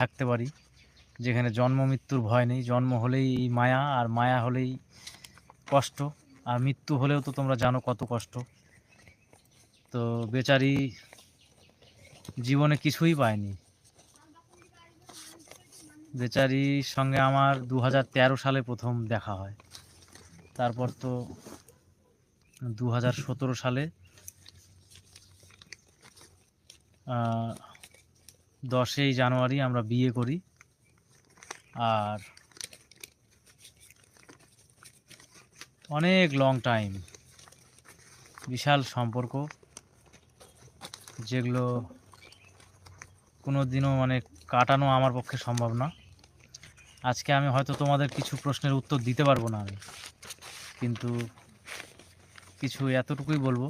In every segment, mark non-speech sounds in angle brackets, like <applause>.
থাকতে পারি, যেখানে জন্ম মৃত্যুর ভয় নেই। জন্ম হলেই মায়া, আর মায়া হলেই কষ্ট, আর মৃত্যু হলেও তো তোমরা জানো কত কষ্ট। তো বেচারি জীবনে কিছুই পায়নি। বেচারির সঙ্গে আমার দু হাজার তেরো সালে প্রথম দেখা হয়। তারপর তো দু হাজার সতেরো সালে দশই জানুয়ারি আমরা বিয়ে করি। আর অনেক লং টাইম বিশাল সম্পর্ক, যেগুলো কোনো দিনও মানে কাটানো আমার পক্ষে সম্ভব না। আজকে আমি হয়তো তোমাদের কিছু প্রশ্নের উত্তর দিতে পারব না আমি, কিন্তু কিছু এতটুকুই বলব।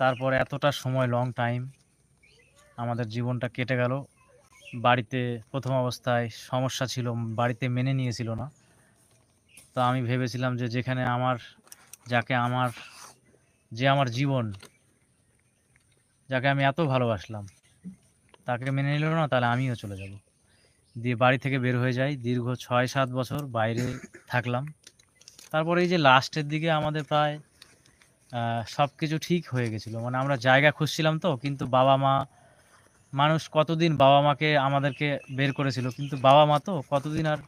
তারপর এতটা সময় লং টাইম আমাদের জীবনটা কেটে গেল। বাড়িতে প্রথম অবস্থায় সমস্যা ছিল, বাড়িতে মেনে নিয়েছিল না। তো আমি ভেবেছিলাম যে যেখানে আমার, যাকে আমার, যে আমার জীবন, যাকে আমি এত ভালোবাসলাম, তাকে মেনে নিল না, তাহলে আমিও চলে যাব। দিয়ে বাড়ি থেকে বের হয়ে যাই, দীর্ঘ ছয় সাত বছর বাইরে থাকলাম। তারপরে এই যে লাস্টের দিকে আমাদের প্রায় সব কিছু ঠিক হয়ে গেছিল। মানে আমরা জায়গা খুঁজছিলাম তো, কিন্তু বাবা মা মানুষ কতদিন বাবা মাকে আমাদেরকে বের করেছিল কিন্তু বাবা মা তো কতদিন আর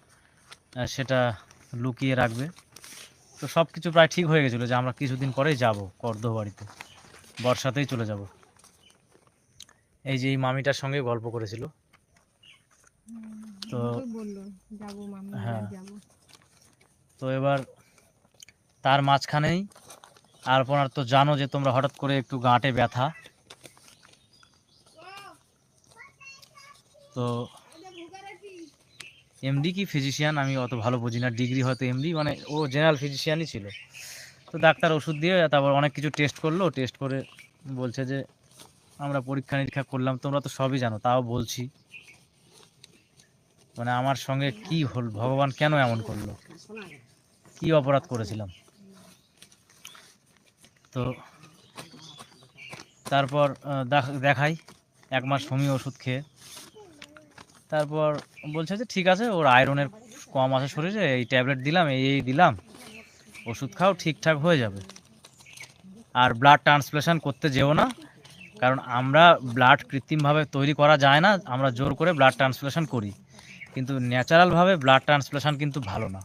সেটা লুকিয়ে রাখবে। তো সব কিছু প্রায় ঠিক হয়ে গেছিল যে আমরা কিছুদিন পরেই যাব কর্দ বাড়িতে বর্ষাতেই চলে যাব। এই যে এই মামিটার সঙ্গে গল্প করেছিল। তো হ্যাঁ। তো এবার তার মাঝখানেই আর আপনার তো জানো যে তোমরা হঠাৎ করে একটু গাঁটে ব্যথা। তো এমডি কি ফিজিশিয়ান আমি অত ভালো বুঝি না। ডিগ্রি হয়তো এমডি মানে ও জেনারেল ফিজিশিয়ানই ছিল। তো ডাক্তার ওষুধ দিয়ে তারপর অনেক কিছু টেস্ট করল। টেস্ট করে বলছে যে, আমরা পরীক্ষা নিরীক্ষা করলাম। তোমরা তো সবই জানো, তাও বলছি। মানে আমার সঙ্গে কি হল, ভগবান কেন এমন করল? কি অপরাধ করেছিলাম? তো তারপর দেখ- দেখাই। এক মাস হোমিও ওষুধ খেয়ে। তারপর বলছে যে, ঠিক আছে, ওর আয়রনের কম আছে শরীরে, এই ট্যাবলেট দিলাম, এই এই দিলাম। ওষুধ খাও, ঠিকঠাক হয়ে যাবে। আর ব্লাড ট্রান্সপ্লেশন করতে যেও না, কারণ আমরা ব্লাড কৃত্রিমভাবে তৈরি করা যায় না, আমরা জোর করে ব্লাড ট্রান্সপ্লেশন করি। কিন্তু ন্যাচারালভাবে ব্লাড ট্রান্সপ্লেশন কিন্তু ভালো না।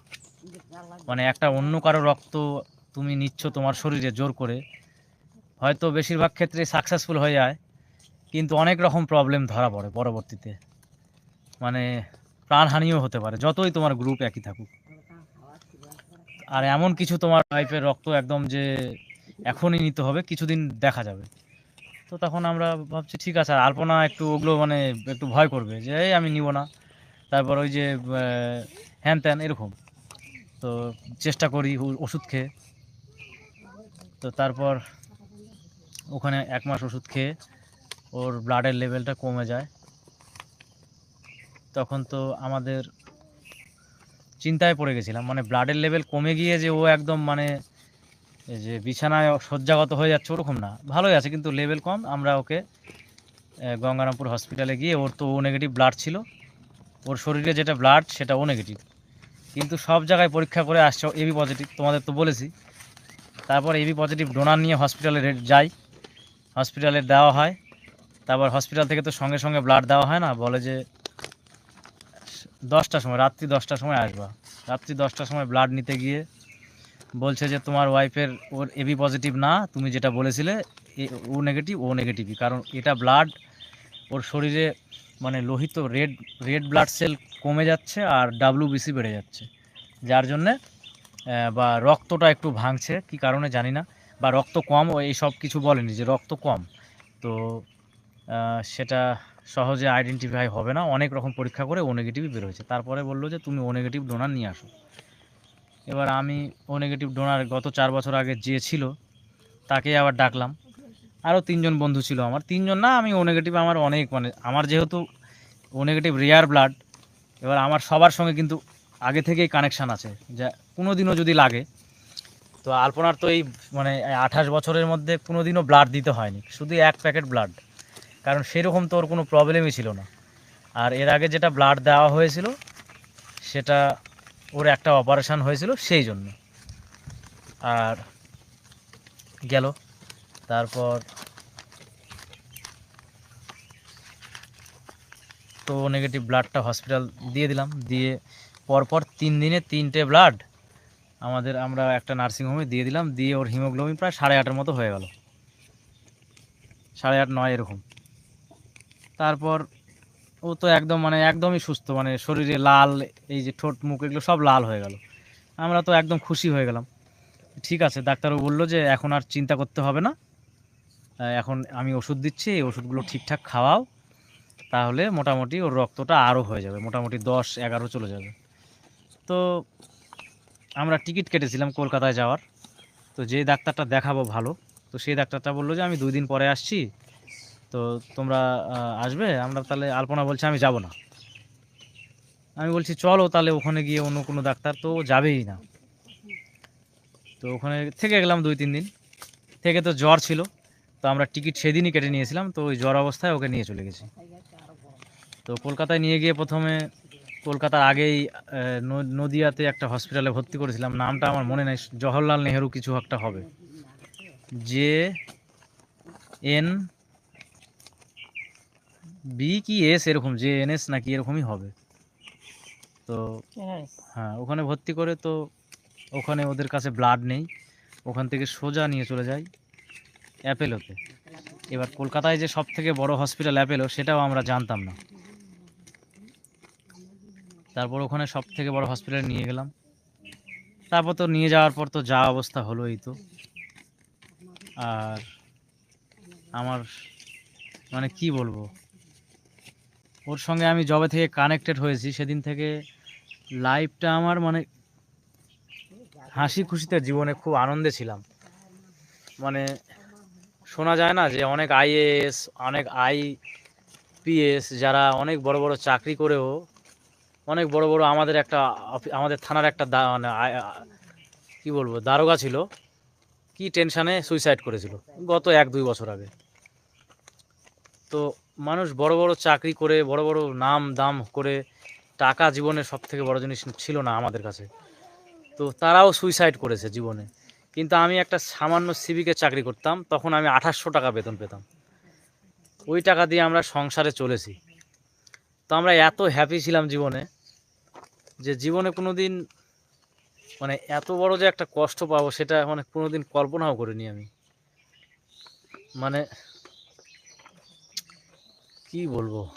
মানে একটা অন্য কারও রক্ত তুমি নিচ্ছ তোমার শরীরে জোর করে, হয়তো বেশিরভাগ ক্ষেত্রে সাকসেসফুল হয়ে যায়, কিন্তু অনেক রকম প্রবলেম ধরা পড়ে পরবর্তীতে। মানে প্রাণহানিও হতে পারে, যতই তোমার গ্রুপ একই থাকুক। আর এমন কিছু তোমার লাইফের রক্ত একদম যে এখনই নিতে হবে, কিছুদিন দেখা যাবে। তো তখন আমরা ভাবছি, ঠিক আছে, আর আলপনা একটু ওগুলো মানে একটু ভয় করবে যে, এই আমি নিব না। তারপর ওই যে হ্যান ত্যান এরকম। তো চেষ্টা করি ওষুধ খেয়ে। তো তারপর ওখানে এক মাস ওষুধ খেয়ে ওর ব্লাডের লেভেলটা কমে যায়। তখন তো আমাদের চিন্তায় পড়ে গেছিলাম। মানে ব্লাডের লেভেল কমে গিয়ে যে ও একদম মানে যে বিছানায় শয্যাগত হয়ে যাচ্ছে ওরকম না। ভালোই আছে, কিন্তু লেভেল কম। আমরা ওকে গঙ্গারামপুর হসপিটালে গিয়ে ওর তো ও নেগেটিভ ব্লাড ছিল। ওর শরীরে যেটা ব্লাড সেটা ও নেগেটিভ কিন্তু সব জায়গায় পরীক্ষা করে আসছে এবি পজিটিভ তোমাদের তো বলেছি। তারপর এবি পজিটিভ ডোনার নিয়ে হসপিটালে যাই। হসপিটালে দেওয়া হয়। তারপর হসপিটাল থেকে তো সঙ্গে সঙ্গে ব্লাড দেওয়া হয় না। বলে যে দশটার সময়, রাত্রি দশটার সময় আসবা। রাত্রি দশটার সময় ব্লাড নিতে গিয়ে বলছে যে তোমার ওয়াইফের ওর এবি পজিটিভ না, তুমি যেটা বলেছিলে ও নেগেটিভ ও নেগেটিভই কারণ এটা ব্লাড ওর শরীরে মানে লোহিত রেড রেড ব্লাড সেল কমে যাচ্ছে আর ডাব্লিউবিসি বেড়ে যাচ্ছে। যার জন্যে বা রক্তটা একটু ভাঙছে, কি কারণে জানি না, বা রক্ত কম, ও এই সব কিছু বলেনি যে রক্ত কম। তো সেটা সহজে আইডেন্টিফাই হবে না, অনেক রকম পরীক্ষা করে ও নেগেটিভই বের হয়েছে। তারপরে বলল যে, তুমি ও নেগেটিভ ডোনার নিয়ে আসো। এবার আমি ও নেগেটিভ ডোনার গত চার বছর আগে যে ছিল, তাকে আবার ডাকলাম। আরও তিনজন বন্ধু ছিল আমার। তিনজন না, আমি ও নেগেটিভ আমার অনেক মানে আমার যেহেতু ও নেগেটিভ রেয়ার ব্লাড এবার আমার সবার সঙ্গে কিন্তু আগে থেকেই কানেকশান আছে, যা কোনো দিনও যদি লাগে। তো আলপনার তো এই মানে আঠাশ বছরের মধ্যে কোনো দিনও ব্লাড দিতে হয়নি। শুধু এক প্যাকেট ব্লাড কারণ সেরকম তো ওর কোনো প্রবলেমই ছিল না। আর এর আগে যেটা ব্লাড দেওয়া হয়েছিল, সেটা ওর একটা অপারেশান হয়েছিল সেই জন্য। আর গেল। তারপর তো নেগেটিভ ব্লাডটা হসপিটাল দিয়ে দিলাম। দিয়ে পরপর তিন দিনে তিনটে ব্লাড আমাদের, আমরা একটা নার্সিংহোমে দিয়ে দিলাম। দিয়ে ওর হিমোগ্লোবিন প্রায় সাড়ে আটের মতো হয়ে গেল। সাড়ে আট, নয় এরকম। তারপর ও তো একদম মানে একদমই সুস্থ মানে শরীরে লাল, এই যে ঠোঁট, মুখ এগুলো সব লাল হয়ে গেল। আমরা তো একদম খুশি হয়ে গেলাম। ঠিক আছে ডাক্তারও বলল যে এখন আর চিন্তা করতে হবে না। এখন আমি ওষুধ দিচ্ছি, এই ওষুধগুলো ঠিকঠাক খাওয়াও। তাহলে মোটামুটি ওর রক্তটা আরও হয়ে যাবে, মোটামুটি দশ, এগারো চলে যাবে। তো আমরা টিকিট কেটেছিলাম কলকাতায় যাওয়ার। তো যে ডাক্তারটা দেখাবো ভালো, তো সেই ডাক্তারটা বলল যে আমি দুই দিন পরে আসছি তো তোমরা আসবে? আমরা তাহলে আলপনা বলছে আমি যাব না। আমি বলছি চলো তাহলে ওখানে গিয়ে অন্য কোনো ডাক্তার তো যাবেই না। তো ওখানে থেকে গেলাম দুই তিন দিন। থেকে তো জ্বর ছিল, তো আমরা টিকিট সেদিনই কেটে নিয়েছিলাম, তো ওই জ্বর অবস্থায় ওকে নিয়ে চলে গেছি। তো কলকাতায় নিয়ে গিয়ে প্রথমে, কলকাতার আগেই নদিয়াতে একটা হসপিটালে ভর্তি করেছিলাম। নামটা আমার মনে নেই, জওহরলাল নেহেরু কিছু একটা হবে। যে এন বি কি এস এরকম? যে এন এস নাকি এরকমই হবে। তো হ্যাঁ ওখানে ভর্তি করে তো ওখানে ওদের কাছে ব্লাড নেই। ওখান থেকে সোজা নিয়ে চলে যাই অ্যাপেলোতে। এবার কলকাতায় যে সব থেকে বড় হসপিটাল অ্যাপেলো সেটাও আমরা জানতাম না। তারপর ওখানে সব থেকে বড় হসপিটালে নিয়ে গেলাম। তারপর তো নিয়ে যাওয়ার পর তো যা অবস্থা হলো এই তো। আর আমার মানে কি বলব? ওর সঙ্গে আমি জবে থেকে কানেক্টেড হয়েছি। সেদিন থেকে লাইফটা আমার মানে হাসি খুশিতে জীবনে খুব আনন্দে ছিলাম। মানে শোনা যায় না যে অনেক আইএএস অনেক আই আইপিএস যারা অনেক বড় বড় চাকরি করেও অনেক বড় বড় আমাদের একটা আমাদের থানার একটা মানে কি বলব, দারোগা ছিল। কি টেনশানে সুইসাইড করেছিল। গত এক দুই বছর আগে। তো মানুষ বড় বড় চাকরি করে, বড় বড় নাম দাম করে, টাকা জীবনের সব থেকে বড় জিনিস ছিল না আমাদের কাছে। তো তারাও সুইসাইড করেছে জীবনে। কিন্তু আমি একটা সামান্য সিভিকে চাকরি করতাম, তখন আমি আঠাশশো টাকা বেতন পেতাম। ওই টাকা দিয়ে আমরা সংসারে চলেছি। তো আমরা এত হ্যাপি ছিলাম জীবনে যে জীবনে কোনো দিন মানে এত বড় যে একটা কষ্ট পাবো, সেটা মানে কোনো দিন কল্পনাও করিনি আমি। মানে কি বলব?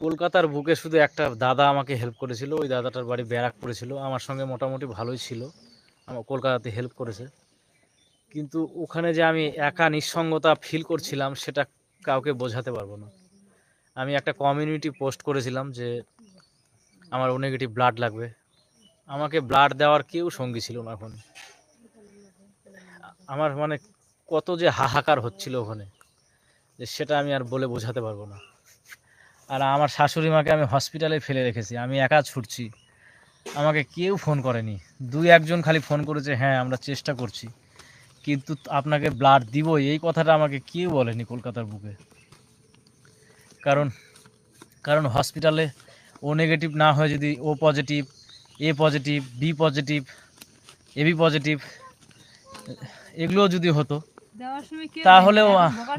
কলকাতার বুকে শুধু একটা দাদা আমাকে হেল্প করেছিল, ওই দাদাটার বাড়ি ব্যারাক ছিল আমার সঙ্গে মোটামুটি ভালোই ছিল, আমার কলকাতাতে হেল্প করেছে। কিন্তু ওখানে যে আমি একা নিঃসঙ্গতা ফিল করছিলাম, সেটা কাউকে বোঝাতে পারব না। আমি একটা কমিউনিটি পোস্ট করেছিলাম যে আমার ও নেগেটিভ ব্লাড লাগবে। আমাকে ব্লাড দেওয়ার কেউ সঙ্গী ছিল না ওখানে। আমার মানে কত যে হাহাকার হচ্ছিল ওখানে। যে সেটা আমি আর বলে বোঝাতে পারব না। আর আমার শাশুড়ি মাকে আমি হসপিটালে ফেলে রেখেছি, আমি একা ছুটছি। আমাকে কেউ ফোন করেনি। দুই একজন খালি ফোন করেছে হ্যাঁ আমরা চেষ্টা করছি। কিন্তু আপনাকে ব্লাড দিবই এই কথাটা আমাকে কেউ বলেনি কলকাতার বুকে। কারণ কারণ হসপিটালে ও নেগেটিভ না হয় যদি O positive A positive B positive AB positive এগুলোও যদি হতো তাহলেও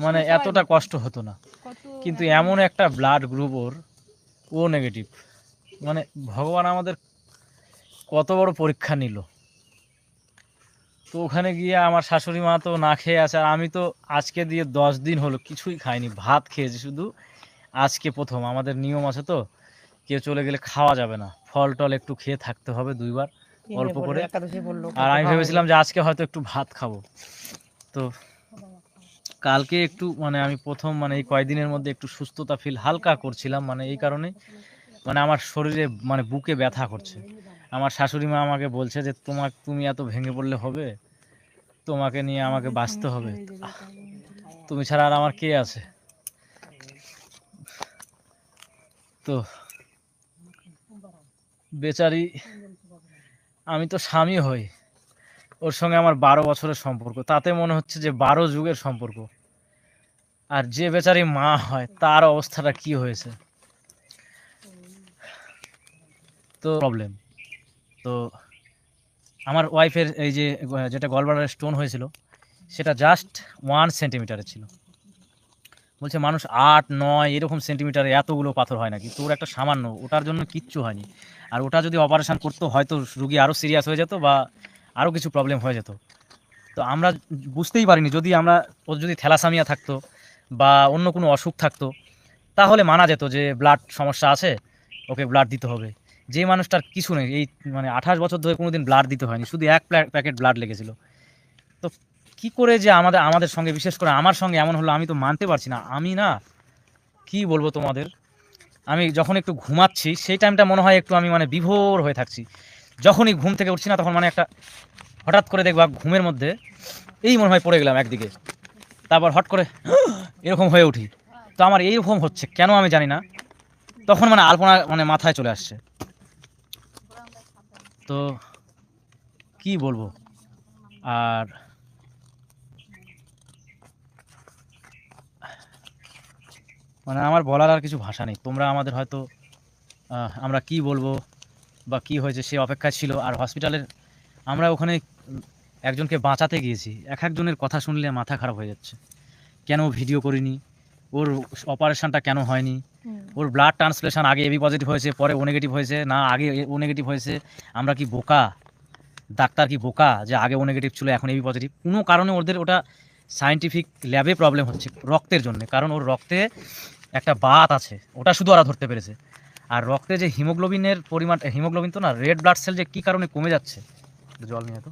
মানে এতটা কষ্ট হতো না। কিন্তু এমন একটা ব্লাড গ্রুপ ওর ও নেগেটিভ মানে ভগবান আমাদের কত বড় পরীক্ষা নিল। তো ওখানে গিয়ে আমার শাশুড়ি মা তো না খেয়ে আছে আর আমি তো আজকে দিয়ে দশ দিন হলো কিছুই খাইনি ভাত খেয়েছি শুধু। আজকে প্রথম আমাদের নিয়ম আছে তো কেউ চলে গেলে খাওয়া যাবে না। ফল টল একটু খেয়ে থাকতে হবে দুইবার অল্প করে। আর আমি ভেবেছিলাম যে আজকে হয়তো একটু ভাত খাব। তো কালকে একটু মানে আমি প্রথম মানে এই কয়দিনের মধ্যে একটু সুস্থতা ফিল হালকা করছিলাম মানে এই কারণে মানে আমার শরীরে মানে বুকে ব্যথা করছে। আমার শাশুড়ি মা আমাকে বলছে যে তোমার তুমি এত ভেঙে পড়লে হবে? তোমাকে নিয়ে আমাকে বাঁচতে হবে? তুমি ছাড়া আর আমার কে আছে? তো, বেচারি, আমি তো স্বামী হই। ওর সঙ্গে আমার বারো বছরের সম্পর্ক। তাতে মনে হচ্ছে যে বারো যুগের সম্পর্ক। আর যে বেচারি মা হয়, তার অবস্থাটা কি হয়েছে? তো প্রবলেম তো আমার ওয়াইফের এই যে, যেটা গলবাডার স্টোন হয়েছিল, সেটা জাস্ট ওয়ান সেন্টিমিটারের ছিল। বলছে, মানুষ আট, নয়, এরকম সেন্টিমিটারে এতগুলো পাথর হয় নাকি? তোর একটা সামান্য, ওটার জন্য কিচ্ছু হয়নি। আর ওটা যদি অপারেশন করতো, হয়তো রুগী আরও সিরিয়াস হয়ে যেত বা আরও কিছু প্রবলেম হয়ে যেত। তো আমরা বুঝতেই পারিনি, যদি আমরা ওর যদি থ্যালাসামিয়া থাকতো বা অন্য কোনো অসুখ থাকতো, তাহলে মানা যেত যে ব্লাড সমস্যা আছে, ওকে ব্লাড দিতে হবে। যে মানুষটার কিছু নেই, এই মানে আঠাশ বছর ধরে কোনো দিন ব্লাড দিতে হয়নি, শুধু এক প্যাকেট ব্লাড লেগেছিল। তো কি করে যে আমাদের আমাদের সঙ্গে, বিশেষ করে আমার সঙ্গে এমন হলো আমি তো মানতে পারছি না। আমি না, কি বলব তোমাদের? আমি যখন একটু ঘুমাচ্ছি, সেই টাইমটা মনে হয় একটু আমি মানে বিভোর হয়ে থাকছি। যখনই ঘুম থেকে উঠছি না, তখন মানে একটা হঠাৎ করে দেখবা ঘুমের মধ্যে এই মনে হয় পড়ে গেলাম একদিকে। তারপর হট করে <gasps> এরকম হয়ে উঠি। তো আমার এইরকম হচ্ছে, কেন আমি জানি না। তখন মানে আলপনা মানে মাথায় চলে আসছে। তো কি বলব? আর মানে আমার বলার আর কিছু ভাষা নেই। তোমরা আমাদের হয়তো আমরা কি বলব? বা কি হয়েছে সে অপেক্ষায় ছিল। আর হসপিটালের আমরা ওখানে একজনকে বাঁচাতে গিয়েছি। এক একজনের কথা শুনলে মাথা খারাপ হয়ে যাচ্ছে। কেন ভিডিও করিনি? ওর অপারেশনটা কেন হয়নি? ওর ব্লাড ট্রান্সলেশন আগে এবি পজিটিভ হয়েছে পরে ও নেগেটিভ হয়েছে না আগে ও নেগেটিভ হয়েছে? আমরা কি বোকা? ডাক্তার কি বোকা যে আগে ও নেগেটিভ ছিল এখন এবি পজিটিভ কোনো কারণে ওদের ওটা সায়েন্টিফিক ল্যাবে প্রবলেম হচ্ছে রক্তের জন্য। কারণ ওর রক্তে একটা বাত আছে। ওটা শুধু ওরা ধরতে পেরেছে। আর রক্তে যে হিমোগ্লোবিনের পরিমাণ হিমোগ্লোবিন তো না রেড ব্লাড সেল যে কী কারণে কমে যাচ্ছে? জল নিয়ে তো।